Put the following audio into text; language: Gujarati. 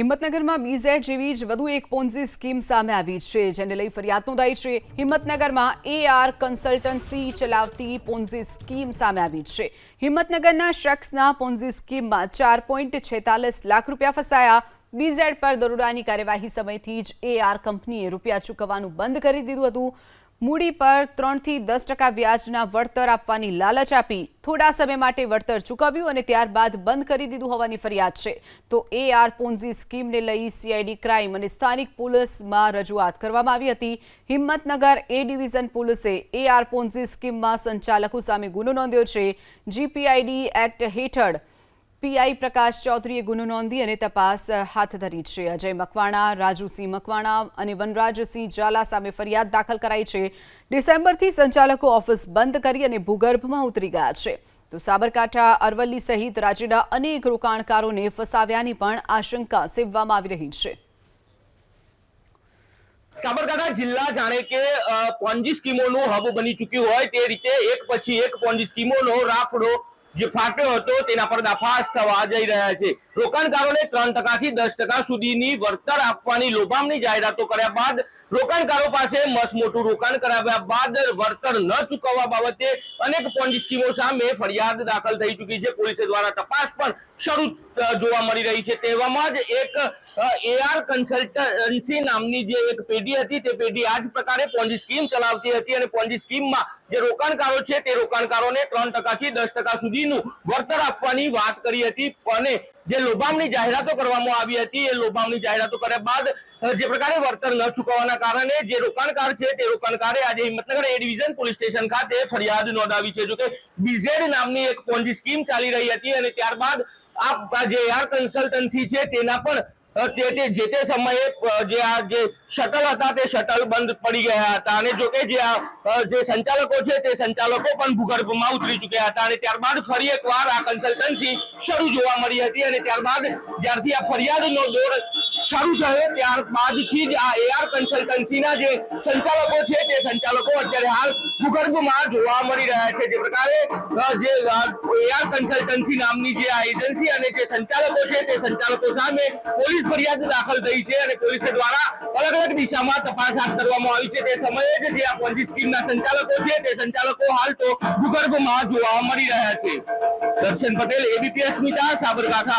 હિંમતનગરમાં બીઝેડ જેવી જ વધુ એક પોન્ઝી સ્કીમ સામે આવી છે, જેને લઈ ફરિયાદ નોંધાઈ છે. હિંમતનગરમાં એઆર કન્સલ્ટન્સી ચલાવતી પોન્ઝી સ્કીમ સામે આવી છે. હિંમતનગરના શખ્સના પોન્ઝી સ્કીમમાં ચાર પોઈન્ટ છેતાલીસ લાખ રૂપિયા ફસાયા. બીઝેડ પર દરોડાની કાર્યવાહી સમયથી જ એઆર કંપનીએ રૂપિયા ચૂકવવાનું બંધ કરી દીધું હતું. મૂડી પર ત્રણથી દસ ટકા વ્યાજના વળતર આપવાની લાલચ આપી થોડા સમય માટે વળતર ચૂકવ્યું અને ત્યારબાદ બંધ કરી દીધું હોવાની ફરિયાદ છે. તો એ આર પોન્ઝી સ્કીમને લઈ સીઆઈડી ક્રાઇમ અને સ્થાનિક પોલીસમાં રજૂઆત કરવામાં આવી હતી. હિંમતનગર એ ડિવિઝન પોલીસે એ આર પોન્ઝી સ્કીમમાં સંચાલકો સામે ગુનો નોંધ્યો છે. જીપીઆઈડી એક્ટ હેઠળ પીઆઈ પ્રકાશ ચૌધરીએ ગુનો નોંધી અને તપાસ હાથ ધરી છે. અજય મકવાણા, રાજુસિંહ મકવાણા અને વનરાજસિંહ ઝાલા સામે ફરિયાદ દાખલ કરાઈ છે. ડિસેમ્બરથી સંચાલકો ઓફિસ બંધ કરી અને ભૂગર્ભમાં ઉતરી ગયા છે. તો સાબરકાંઠા, અરવલ્લી સહિત રાજ્યના અનેક રોકાણકારોને ફસાવ્યાની પણ આશંકા સેવવામાં આવી રહી છે. સાબરકાંઠા જિલ્લા જાણે કે પોન્જી સ્કીમોનું હબ બની ચૂક્યું હોય તે રીતે એક પછી એક પોન્જી સ્કીમોનો રાફડો જે ફાટ્યો હતો તેના પર દાફાશ થવા જઈ રહ્યા છે. રોકાણકારોને ત્રણ ટકાથી દસ ટકા સુધીની વળતર આપવાની લોભામની જાહેરાતો કર્યા બાદ રોકાણકારો પાસે મસમોટું મોટું રોકાણ કરાવ્યા બાદ વળતર ન ચૂકવવા બાબતે અનેક પોન્જી સ્કીમો સામે ફરિયાદ દાખલ થઈ ચૂકી છે. પોલીસ દ્વારા તપાસ પણ શરૂ જોવા મળી રહી છે. તેવામાં જ એક એઆર કન્સલ્ટન્સી નામની જે એક પેઢી હતી, તે પેઢી આ જ પ્રકારે પોન્જી સ્કીમ ચલાવતી હતી અને પોન્જી સ્કીમમાં જે રોકાણકારો છે તે રોકાણકારોને ત્રણ ટકાથી દસ ટકા સુધીનું વળતર આપવાની વાત કરી હતી. અને જે લોભામણી જાહેરાતો કરવામાં આવી હતી, એ લોભામણી જાહેરાતો કર્યા બાદ જે પ્રકારે વળતર ન ચૂકવવાના કારણે જે રોકાણકાર છે તે રોકાણકારે આજે Himmatnagar A division police station ખાતે ફરિયાદ નોંધાવી છે. જોકે બીઝેડ નામની એક પોન્જી સ્કીમ ચાલી રહી હતી અને ત્યારબાદ આ જે એઆર કન્સલ્ટન્સી છે તેના પણ જે તે સમયે જે આ જે શટલ હતા તે શટલ બંધ પડી ગયા હતા અને જો કે જે આ જે સંચાલકો છે તે સંચાલકો પણ ભૂગર્ભમાં ઉતરી ચૂક્યા હતા અને ત્યારબાદ ફરી એકવાર આ કન્સલ્ટન્સી શરૂ જોવા મળી હતી અને ત્યારબાદ જ્યારથી આ ફરિયાદનો દોર શરૂ થયો ત્યારબાદથી જ આ એઆર કન્સલ્ટન્સીના જે સંચાલકો છે તે સંચાલકો અત્યારે હાલ ભૂગર્ભમાં જોવા મળી રહ્યા છે જે પ્રકારે અ, જે એઆર કન્સલ્ટન્સી નામની જે આ એજન્સી અને જે સંચાલકો છે તે સંચાલકો સામે પોલીસ ફરિયાદ દાખલ થઈ છે અને પોલીસ દ્વારા અલગ અલગ દિશામાં તપાસ હાથ ધરવામાં આવી છે। તે સમયે જ જે આ પોન્જી સ્કીમના સંચાલકો છે તે સંચાલકો હાલ તો ભૂગર્ભમાં જોવા મળી રહ્યા છે। દર્શન પટેલ એબીપી અસ્મિતા સાબરકાંઠા।